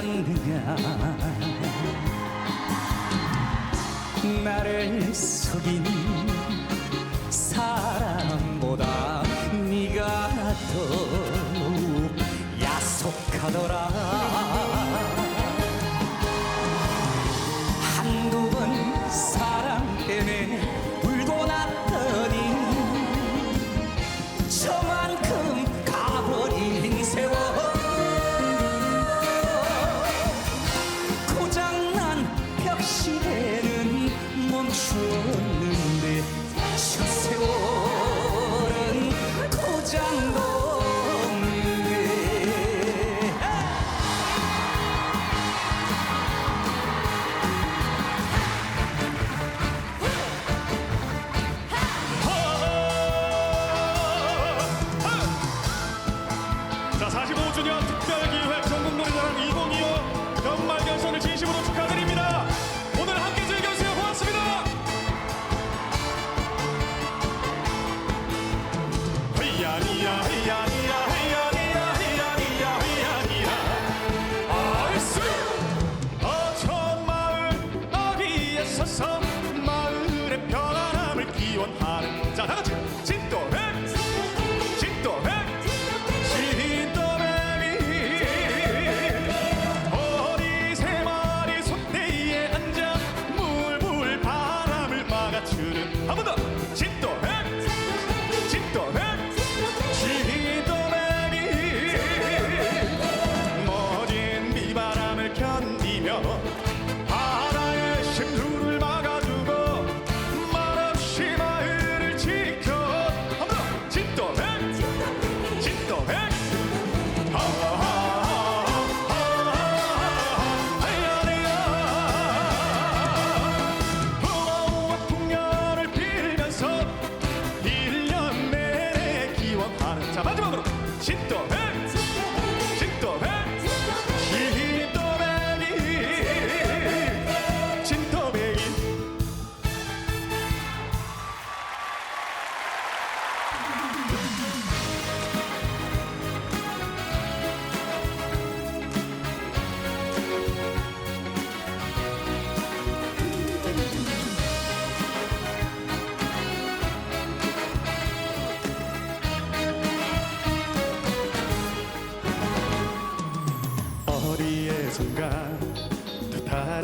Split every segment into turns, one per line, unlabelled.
않느냐? 나를 속인 사람보다 네가 더 야속하더라. true.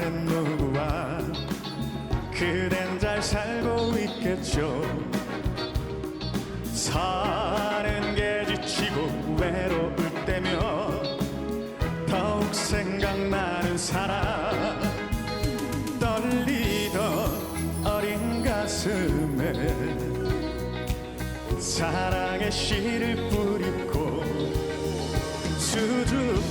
나는
누구와? 그댄 잘 살고 있겠죠. 사는 게 지치고 외로울 때면 더욱 생각나는 사람 떨리던 어린 가슴에 사랑의 씨를 뿌리고 수줍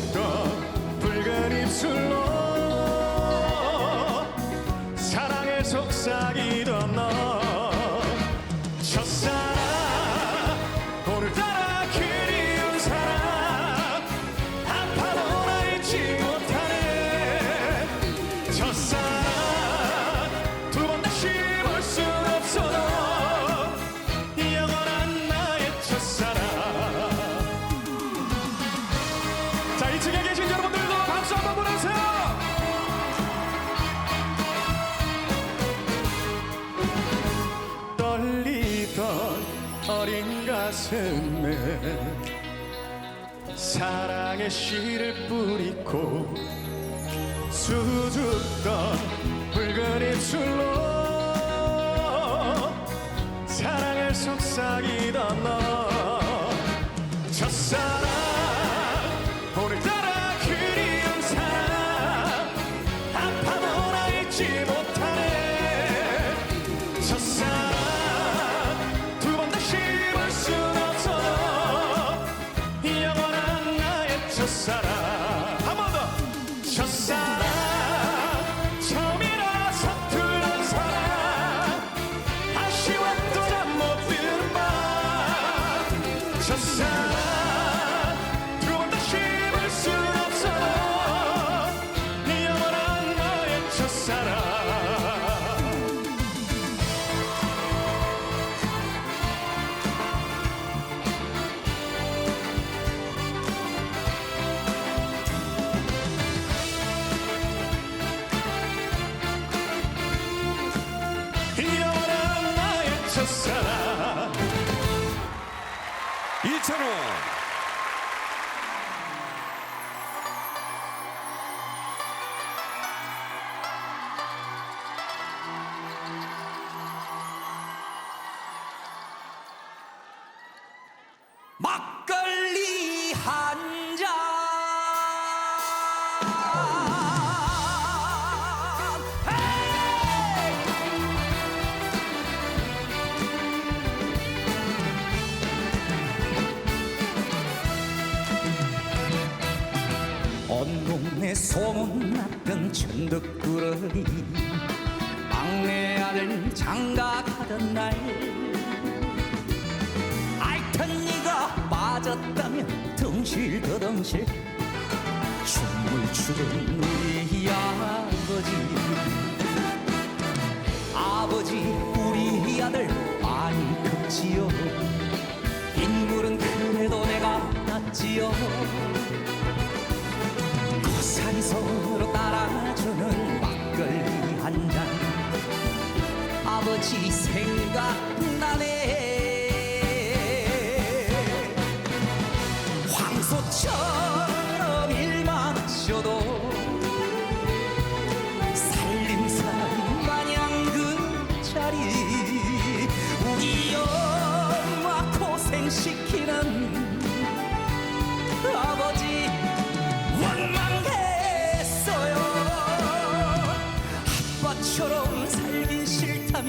어린 가슴에 사랑의 씨를 뿌리고 수줍던 붉은 입술로 사랑을 속삭이
소문 났던 천덕꾸러기 막내 아들 장가 가던 날. 알턴니가 빠졌다면 덩실더덩실 춤을 추던 우리 아버지. 아버지 우리 아들 많이 컸지요. 인물은 그래도 내가 낫지요 아버지 생각나네. 황소처럼 일만 하셔도 살림살이 마냥 그 자리. 우리 엄마 고생시키는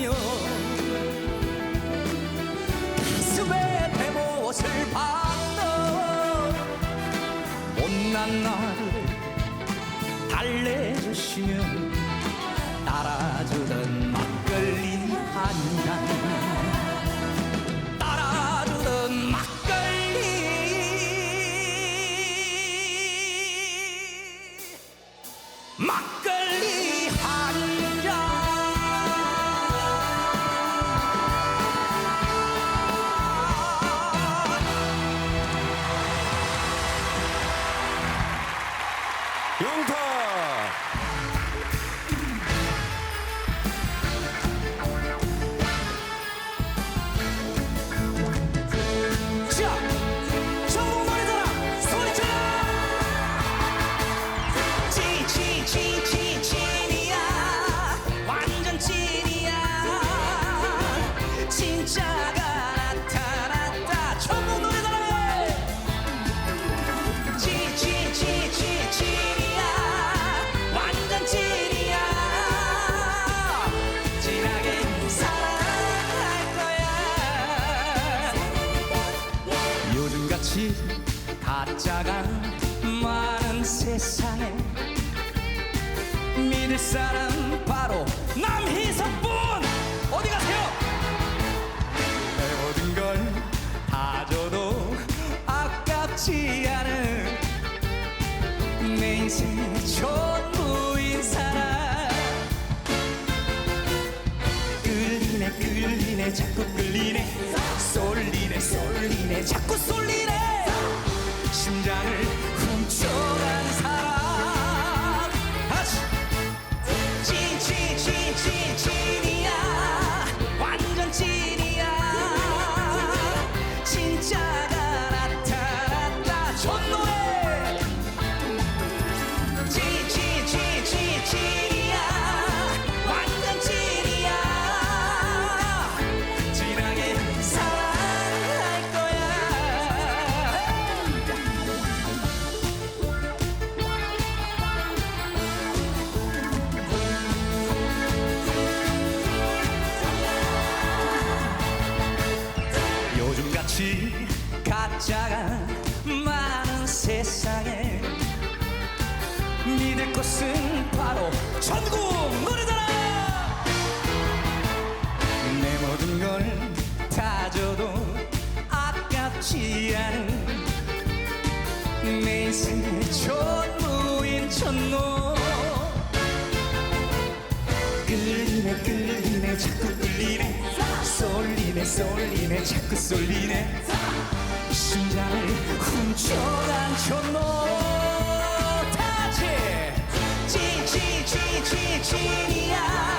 싫다며 가슴에 대못을 박던 못난 나를 달래주시면 따라주던 사람 바로 남희석분! 어디 가세요? 내 모든 걸 다 줘도 아깝지 않은 내 인생의 전부인 사람. 끌리네 끌리네 자꾸 끌리네. 쏠리네 쏠리네 자꾸 쏠리네. 심장을 같이 가짜가 많은 세상에 믿을 것은 바로 전국 쏠리네 자꾸 쏠리네. 심장을 훔쳐간 다지. 찐찐찐찐 찐이야